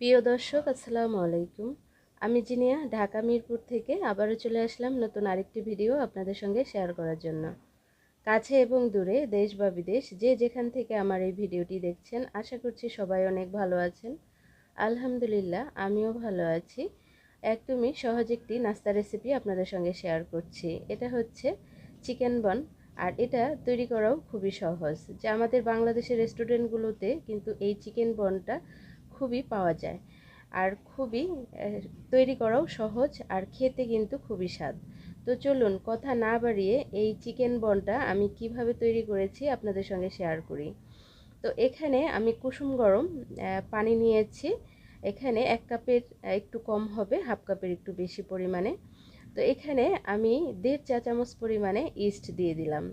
প্রিয় দর্শক, আসসালামু আলাইকুম। আমি জিনিয়া, ঢাকা মিরপুর থেকে আবারও চলে আসলাম নতুন আরেকটি ভিডিও আপনাদের সঙ্গে শেয়ার করার জন্য। কাছে এবং দূরে, দেশ বা বিদেশ, যে যেখান থেকে আমার এই ভিডিওটি দেখছেন, আশা করছি সবাই অনেক ভালো আছেন। আলহামদুলিল্লাহ, আমিও ভালো আছি। একদমই সহজ একটি নাস্তা রেসিপি আপনাদের সঙ্গে শেয়ার করছি। এটা হচ্ছে চিকেন বন, আর এটা তৈরি করাও খুবই সহজ। যে আমাদের বাংলাদেশের রেস্টুরেন্টগুলোতে কিন্তু এই চিকেন বনটা খুবই পাওয়া যায়। আর খুবই তৈরি করাও সহজ আর খেতে কিন্তু খুবই স্বাদ। তো চলুন কথা না বাড়িয়ে এই চিকেন বনটা আমি কীভাবে তৈরি করেছি আপনাদের সঙ্গে শেয়ার করি। তো এখানে আমি কুসুম গরম পানি নিয়েছি। এখানে এক কাপের একটু কম হবে, হাফ কাপের একটু বেশি পরিমাণে। তো এখানে আমি দেড় চা চামচ পরিমাণে ইস্ট দিয়ে দিলাম।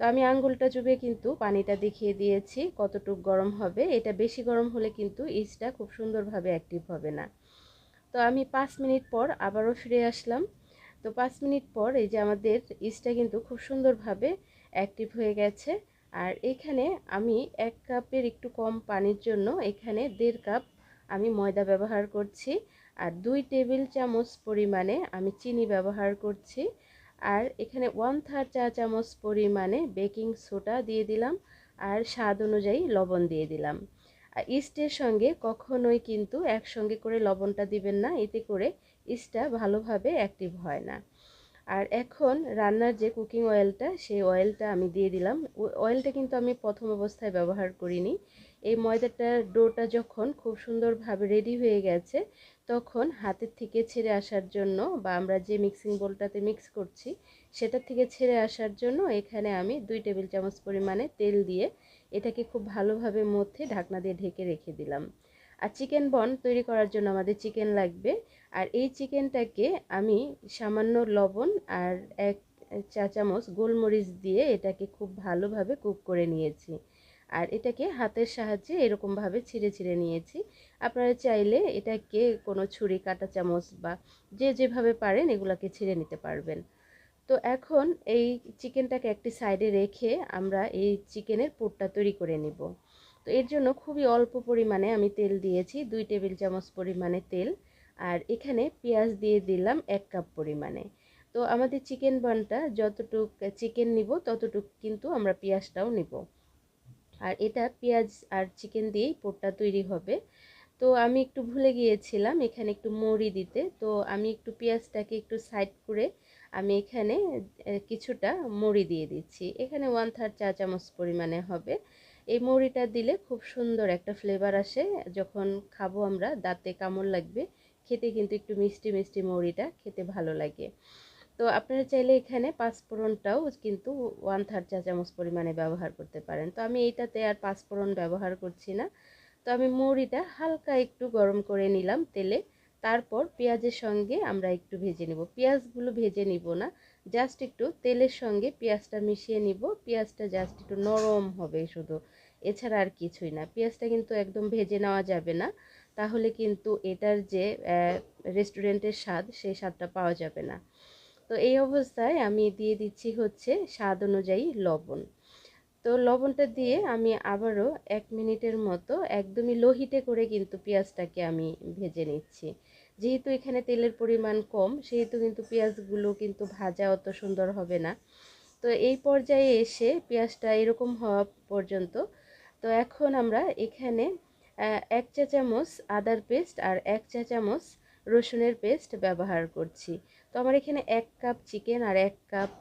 তো আমি আঙ্গুলটা চুবে কিন্তু পানিটা দেখিয়ে দিয়েছি কতটুক গরম হবে। এটা বেশি গরম হলে কিন্তু ইস্টটা খুব সুন্দরভাবে অ্যাক্টিভ হবে না। তো আমি পাঁচ মিনিট পর আবারও ফিরে আসলাম। তো পাঁচ মিনিট পর এই যে আমাদের ইস্টটা কিন্তু খুব সুন্দরভাবে অ্যাক্টিভ হয়ে গেছে। আর এখানে আমি এক কাপের একটু কম পানির জন্য এখানে দেড় কাপ আমি ময়দা ব্যবহার করছি। আর দুই টেবিল চামচ পরিমাণে আমি চিনি ব্যবহার করছি। আর এখানে ওয়ান থার্ড চা চামচ পরিমাণে বেকিং সোডা দিয়ে দিলাম আর স্বাদ অনুযায়ী লবণ দিয়ে দিলাম। আর ইস্টের সঙ্গে কখনোই কিন্তু একসঙ্গে করে লবণটা দিবেন না, এতে করে ইস্টটা ভালোভাবে অ্যাক্টিভ হয় না। আর এখন রান্নার যে কুকিং অয়েলটা সেই অয়েলটা আমি দিয়ে দিলাম। অয়েলটা কিন্তু আমি প্রথম অবস্থায় ব্যবহার করিনি। এই ময়দাটার ডোটা যখন খুব সুন্দরভাবে রেডি হয়ে গেছে, তখন হাতের থেকে ছেড়ে আসার জন্য বা আমরা যে মিক্সিং বোলটাতে মিক্স করছি, সেটার থেকে ছেড়ে আসার জন্য এখানে আমি দুই টেবিল চামচ পরিমাণে তেল দিয়ে এটাকে খুব ভালোভাবে মধ্যে ঢাকনা দিয়ে ঢেকে রেখে দিলাম। আর চিকেন বন তৈরি করার জন্য আমাদের চিকেন লাগবে। আর এই চিকেনটাকে আমি সামান্য লবণ আর এক চা চামচ গোলমরিচ দিয়ে এটাকে খুব ভালোভাবে কুক করে নিয়েছি। আর এটাকে হাতের সাহায্যে এরকমভাবে ছিঁড়ে ছিঁড়ে নিয়েছি। আপনারা চাইলে এটাকে কোনো ছুরি, কাটা চামচ বা যে যেভাবে পারেন এগুলাকে ছিঁড়ে নিতে পারবেন। তো এখন এই চিকেনটাকে একটি সাইডে রেখে আমরা এই চিকেনের পুরটা তৈরি করে নিব। তো এর জন্য খুবই অল্প পরিমাণে আমি তেল দিয়েছি, দুই টেবিল চামচ পরিমাণে তেল। আর এখানে পেঁয়াজ দিয়ে দিলাম এক কাপ পরিমাণে। তো আমাদের চিকেন বানটা যতটুক, চিকেন নিব ততটুক কিন্তু আমরা পেঁয়াজটাও নিব। আর এটা পেঁয়াজ আর চিকেন দিয়েই পোটটা তৈরি হবে। তো আমি একটু ভুলে গিয়েছিলাম, এখানে একটু মরি দিতে। তো আমি একটু পেঁয়াজটাকে একটু সাইড করে আমি এখানে কিছুটা মরি দিয়ে দিচ্ছি। এখানে ওয়ান থার্ড চা চামচ পরিমাণে হবে। এই মরিটা দিলে খুব সুন্দর একটা ফ্লেভার আসে। যখন খাব আমরা, দাঁতে কামড় লাগবে, খেতে কিন্তু একটু মিষ্টি মিষ্টি মরিটা খেতে ভালো লাগে। তো আপনারা চাইলে এখানে পাঁচফোড়নটাও কিন্তু ওয়ান থার্ড চা চামচ পরিমাণে ব্যবহার করতে পারেন। তো আমি এইটাতে আর পাঁচফোড়ন ব্যবহার করছি না। তো আমি মুড়িটা হালকা একটু গরম করে নিলাম তেলে। তারপর পেঁয়াজের সঙ্গে আমরা একটু ভেজে নিব। পেঁয়াজগুলো ভেজে নিব না জাস্ট একটু তেলের সঙ্গে পেঁয়াজটা মিশিয়ে নিব। পেঁয়াজটা জাস্ট একটু নরম হবে শুধু। এছাড়া আর কিছুই না। পেঁয়াজটা কিন্তু একদম ভেজে নেওয়া যাবে না। তাহলে কিন্তু এটার যে রেস্টুরেন্টের স্বাদ, সেই স্বাদটা পাওয়া যাবে না। তো এই অবস্থায় আমি দিয়ে দিচ্ছি হচ্ছে স্বাদ অনুযায়ী লবণ। তো লবণটা দিয়ে আমি আবারও এক মিনিটের মতো একদমই লোহিতে করে কিন্তু পেঁয়াজটাকে আমি ভেজে নিচ্ছি। যেহেতু এখানে তেলের পরিমাণ কম, সেহেতু কিন্তু পেঁয়াজগুলো কিন্তু ভাজা অত সুন্দর হবে না। তো এই পর্যায়ে এসে পেঁয়াজটা এরকম হওয়া পর্যন্ত, তো এখন আমরা এখানে এক চা চামচ আদার পেস্ট আর এক চা চামচ রসুনের পেস্ট ব্যবহার করছি। তো আমার এখানে এক কাপ চিকেন আর এক কাপ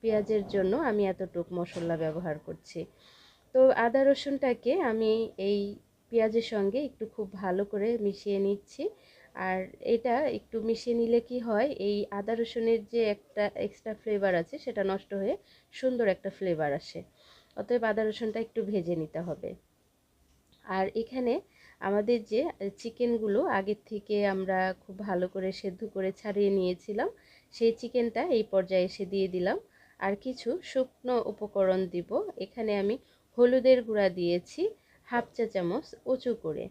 পেঁয়াজের জন্য আমি এতটুক মশলা ব্যবহার করছি। তো আদা রসুনটাকে আমি এই পেঁয়াজের সঙ্গে একটু খুব ভালো করে মিশিয়ে নিচ্ছি। আর এটা একটু মিশিয়ে নিলে কি হয়, এই আদা রসুনের যে একটা এক্সট্রা ফ্লেভার আছে, সেটা নষ্ট হয়ে সুন্দর একটা ফ্লেভার আসে। অতএব আদা রসুনটা একটু ভেজে নিতে হবে। আর এখানে আমাদের যে চিকেনগুলো আগের থেকে আমরা খুব ভালো করে সেদ্ধ করে ছাড়িয়ে নিয়েছিলাম, সেই চিকেনটা এই পর্যায়ে এসে দিয়ে দিলাম। আর কিছু শুকনো উপকরণ দিব, এখানে আমি হলুদের গুঁড়া দিয়েছি, হাফ চা চামচ উঁচু করে।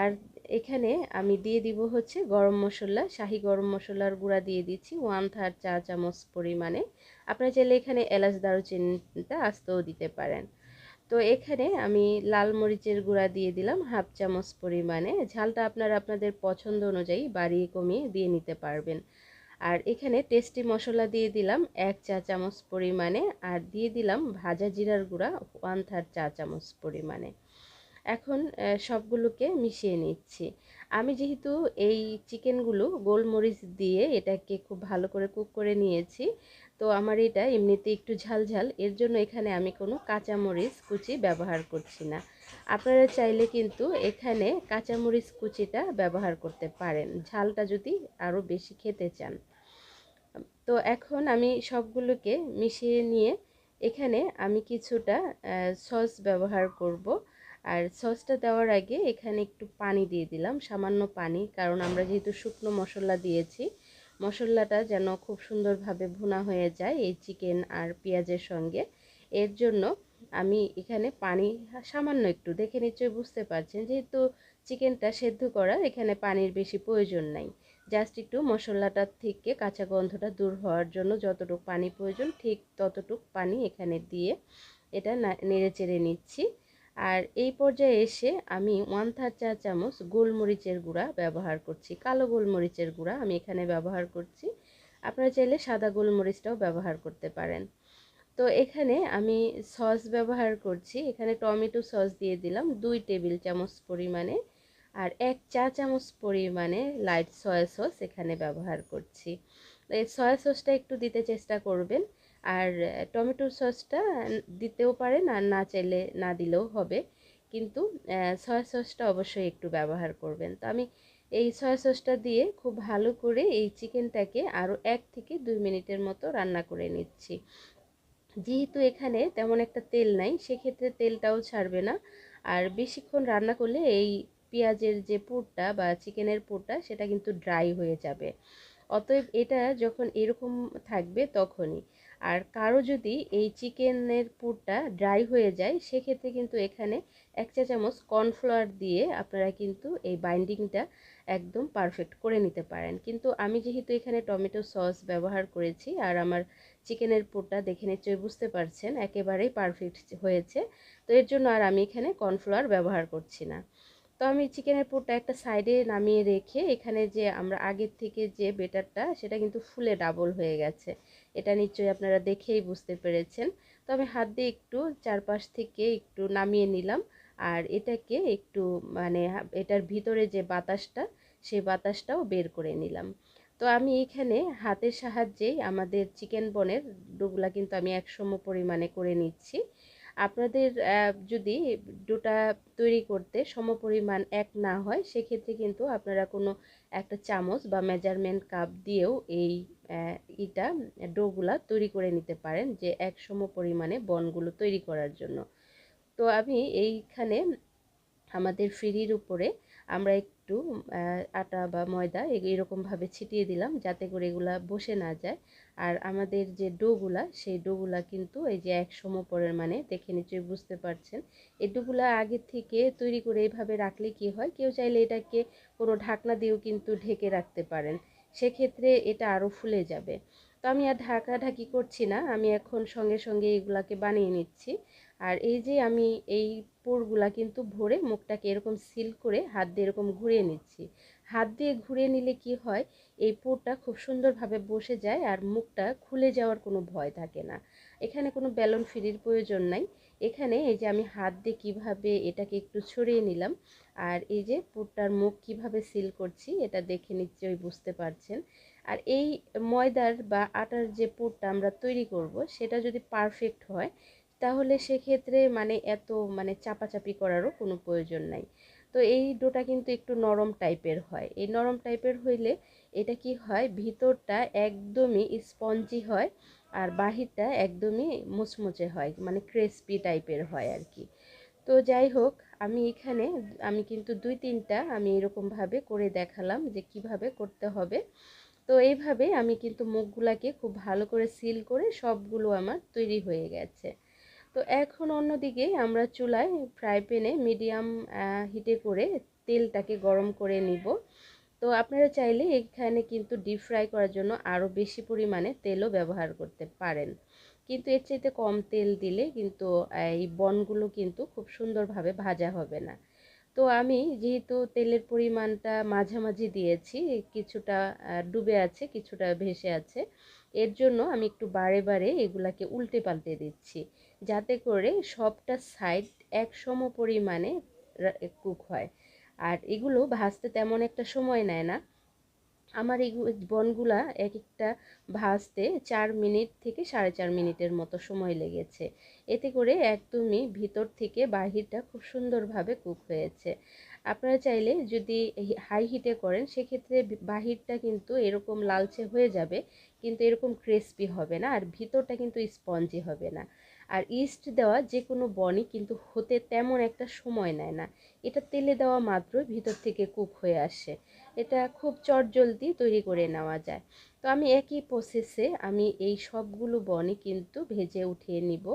আর এখানে আমি দিয়ে দিব হচ্ছে গরম মশলা, শাহি গরম মশলার গুঁড়া দিয়ে দিচ্ছি, ওয়ান থার্ড চা চামচ পরিমাণে। আপনারা চাইলে এখানে এলাচ দারুচিনিটা আস্তেও দিতে পারেন। তো এখানে আমি লাল মরিচের গুঁড়া দিয়ে দিলাম হাফ চামচ পরিমাণে। ঝালটা আপনারা আপনাদের পছন্দ অনুযায়ী বাড়িয়ে কমিয়ে দিয়ে নিতে পারবেন। আর এখানে টেস্টি মশলা দিয়ে দিলাম এক চা চামচ পরিমাণে আর দিয়ে দিলাম ভাজা জিরার গুঁড়া ওয়ান থার্ড চা চামচ পরিমাণে। এখন সবগুলোকে মিশিয়ে নিচ্ছি। আমি যেহেতু এই চিকেনগুলো গোলমরিচ দিয়ে এটাকে খুব ভালো করে কুক করে নিয়েছি, তো আমার এটা এমনিতে একটু ঝাল ঝাল। এর জন্য এখানে আমি কোনো কাঁচামরিচ কুচি ব্যবহার করছি না। আপনারা চাইলে কিন্তু এখানে কাঁচামরিচ কুচিটা ব্যবহার করতে পারেন, ঝালটা যদি আরও বেশি খেতে চান। তো এখন আমি সবগুলোকে মিশিয়ে নিয়ে এখানে আমি কিছুটা সস ব্যবহার করব। আর সসটা দেওয়ার আগে এখানে একটু পানি দিয়ে দিলাম, সামান্য পানি, কারণ আমরা যেহেতু শুকনো মশলা দিয়েছি, মশলাটা যেন খুব সুন্দরভাবে ভুনা হয়ে যায় এই চিকেন আর পেঁয়াজের সঙ্গে। এর জন্য আমি এখানে পানি সামান্য একটু, দেখে নিশ্চয়ই বুঝতে পারছেন, যেহেতু চিকেনটা সেদ্ধ করা, এখানে পানির বেশি প্রয়োজন নাই। জাস্ট একটু মশলাটার থেকে কাঁচা গন্ধটা দূর হওয়ার জন্য যতটুকু পানি প্রয়োজন, ঠিক ততটুকু পানি এখানে দিয়ে এটা নেড়ে চেড়ে নিচ্ছি। আর এই পর্যায়ে এসে আমি ওয়ান থার্ড চা চামচ গোলমরিচের গুঁড়া ব্যবহার করছি। কালো গোলমরিচের গুঁড়া আমি এখানে ব্যবহার করছি। আপনারা চাইলে সাদা গোলমরিচটাও ব্যবহার করতে পারেন। তো এখানে আমি সস ব্যবহার করছি। এখানে টমেটো সস দিয়ে দিলাম দুই টেবিল চামচ পরিমাণে। আর এক চা চামচ পরিমাণে লাইট সয়া সস এখানে ব্যবহার করছি। এই সয়া সসটা একটু দিতে চেষ্টা করবেন। আর টমেটো সসটা দিতেও পারেন আর না চাইলে না দিলেও হবে। কিন্তু সয়া সসটা অবশ্যই একটু ব্যবহার করবেন। তো আমি এই সয়া সসটা দিয়ে খুব ভালো করে এই চিকেনটাকে আরও এক থেকে দুই মিনিটের মতো রান্না করে নিচ্ছি। যেহেতু এখানে তেমন একটা তেল নাই, সেক্ষেত্রে তেলটাও ছাড়বে না। আর বেশিক্ষণ রান্না করলে এই পেঁয়াজের যে পুরটা বা চিকেনের পুরটা, সেটা কিন্তু ড্রাই হয়ে যাবে। অতএব এটা যখন এরকম থাকবে তখনই। আর কারও যদি এই চিকেনের পুরটা ড্রাই হয়ে যায়, সেক্ষেত্রে কিন্তু এখানে এক চা চামচ কর্নফ্লাওয়ার দিয়ে আপনারা কিন্তু এই বাইন্ডিংটা একদম পারফেক্ট করে নিতে পারেন। কিন্তু আমি যেহেতু এখানে টমেটো সস ব্যবহার করেছি আর আমার চিকেনের পুরটা দেখে নিশ্চয়ই বুঝতে পারছেন, একেবারেই পারফেক্ট হয়েছে। তো এর জন্য আর আমি এখানে কর্নফ্লাওয়ার ব্যবহার করছি না। তো আমি চিকেনের পুরটা একটা সাইডে নামিয়ে রেখে এখানে যে আমরা আগের থেকে যে বেটারটা, সেটা কিন্তু ফুলে ডাবল হয়ে গেছে। এটা নিশ্চয়ই আপনারা দেখেই বুঝতে পেরেছেন। তো আমি হাত দিয়ে একটু চারপাশ থেকে একটু নামিয়ে নিলাম। আর এটাকে একটু মানে এটার ভিতরে যে বাতাসটা, সেই বাতাসটাও বের করে নিলাম। তো আমি এখানে হাতের সাহায্যেই আমাদের চিকেন বনের ডোগুলা কিন্তু আমি একসম পরিমাণে করে নিচ্ছি। আপনাদের যদি ডোটা তৈরি করতে সমপরিমাণ এক না হয়, সেক্ষেত্রে কিন্তু আপনারা কোনো একটা চামচ বা মেজারমেন্ট কাপ দিয়েও এই ইটা, ডোগুলা তৈরি করে নিতে পারেন যে এক সমপরিমাণে বনগুলো তৈরি করার জন্য। তো আমি এইখানে আমাদের ফ্রির উপরে আমরা একটু আটা বা ময়দা এরকমভাবে ছিটিয়ে দিলাম যাতে করে এগুলা বসে না যায়। আর আমাদের যে ডোগুলা, সেই ডোগুলা কিন্তু এই যে এক সম মানে দেখে নিশ্চয়ই বুঝতে পারছেন। এই ডোগুলা আগে থেকে তৈরি করে এইভাবে রাখলে কি হয়? কেউ চাইলে এটাকে কোনো ঢাকনা দিয়েও কিন্তু ঢেকে রাখতে পারেন। সেক্ষেত্রে এটা আরও ফুলে যাবে। তো আমি আর ঢাকা ঢাকি করছি না। আমি এখন সঙ্গে সঙ্গে এগুলাকে বানিয়ে নিচ্ছি। আর এই যে আমি এই পোরগুলা কিন্তু ভরে মুখটাকে এরকম সিল করে হাত দিয়ে এরকম ঘুরিয়ে নিচ্ছি। হাত দিয়ে ঘুরিয়ে নিলে কি হয়? এই পোরটা খুব সুন্দরভাবে বসে যায় আর মুখটা খুলে যাওয়ার কোনো ভয় থাকে না। এখানে কোনো ব্যালন ফিরির প্রয়োজন নাই। এখানে এই যে আমি হাত দিয়ে কীভাবে এটাকে একটু ছড়িয়ে নিলাম আর এই যে পুরটার মুখ কীভাবে সিল করছি এটা দেখে নিশ্চয়ই বুঝতে পারছেন। আর এই ময়দার বা আটার যে পুরটা আমরা তৈরি করব সেটা যদি পারফেক্ট হয় তাহলে সেক্ষেত্রে মানে এত মানে চাপাচাপি করারও কোনো প্রয়োজন নাই। তো এই ডোটা কিন্তু একটু নরম টাইপের হয়। এই নরম টাইপের হইলে এটা কি হয়? ভিতরটা একদমই স্পঞ্জি হয় আর বাহিরটা একদমই মুচমুচে হয় মানে ক্রেসপি টাইপের হয় আর কি তো যাই হোক, আমি এখানে আমি কিন্তু দুই তিনটা আমি এরকমভাবে করে দেখালাম যে কীভাবে করতে হবে। তো এইভাবে আমি কিন্তু মুখগুলাকে খুব ভালো করে সিল করে সবগুলো আমার তৈরি হয়ে গেছে। তো এখন অন্যদিকে আমরা চুলায় ফ্রাই প্যানে মিডিয়াম হিটে করে তেলটাকে গরম করে নিব। তো আপনারা চাইলে এখানে কিন্তু ডিপ ফ্রাই করার জন্য আরও বেশি পরিমাণে তেলও ব্যবহার করতে পারেন। কিন্তু এর চাইতে কম তেল দিলে কিন্তু এই বনগুলো কিন্তু খুব সুন্দরভাবে ভাজা হবে না। তো আমি যেহেতু তেলের পরিমাণটা মাঝামাঝি দিয়েছি, কিছুটা ডুবে আছে, কিছুটা ভেসে আছে, এর জন্য আমি একটু বারে বারে এগুলাকে উল্টে পাল্টে দিচ্ছি। যাতে করে সবটা সাইড এক সম পরিমাণে কুক হয়। আর এগুলো ভাজতে তেমন একটা সময় নেয় না। আমার এই বনগুলা এক একটা ভাজতে চার মিনিট থেকে সাড়ে চার মিনিটের মতো সময় লেগেছে। এতে করে একদমই ভিতর থেকে বাহিরটা খুব সুন্দরভাবে কুক হয়েছে। আপনারা চাইলে যদি হাই হিটে করেন, সেক্ষেত্রে বাহিরটা কিন্তু এরকম লালচে হয়ে যাবে, কিন্তু এরকম ক্রিসপি হবে না, আর ভিতরটা কিন্তু স্পঞ্জি হবে না। আর ইস্ট দেওয়া যে কোনো বনই কিন্তু হতে তেমন একটা সময় নেয় না। এটা তেলে দেওয়া মাত্র ভিতর থেকে কুক হয়ে আসে। এটা খুব চটজলদি তৈরি করে নেওয়া যায়। তো আমি একই প্রসেসে আমি এই সবগুলো বনই কিন্তু ভেজে উঠিয়ে নিব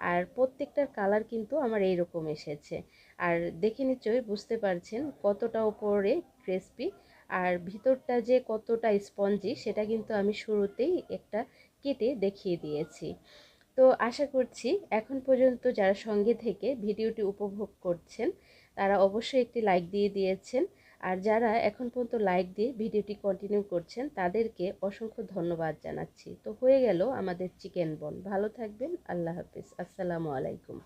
আর প্রত্যেকটার কালার কিন্তু আমার এইরকম এসেছে। আর দেখে নিশ্চয়ই বুঝতে পারছেন কতটা ওপরে ক্রিসপি আর ভিতরটা যে কতটা স্পঞ্জি সেটা কিন্তু আমি শুরুতেই একটা কেটে দেখিয়ে দিয়েছি। তো আশা করছি এখন পর্যন্ত যারা সঙ্গে থেকে ভিডিওটি উপভোগ করছেন, তারা অবশ্যই একটি লাইক দিয়ে দিয়েছেন। আর যারা এখন পর্যন্ত লাইক দিয়ে ভিডিওটি কন্টিনিউ করছেন, তাদেরকে অসংখ্য ধন্যবাদ জানাচ্ছি। তো হয়ে গেল আমাদের চিকেন বন। ভালো থাকবেন। আল্লাহ হাফিজ। আসসালামু আলাইকুম।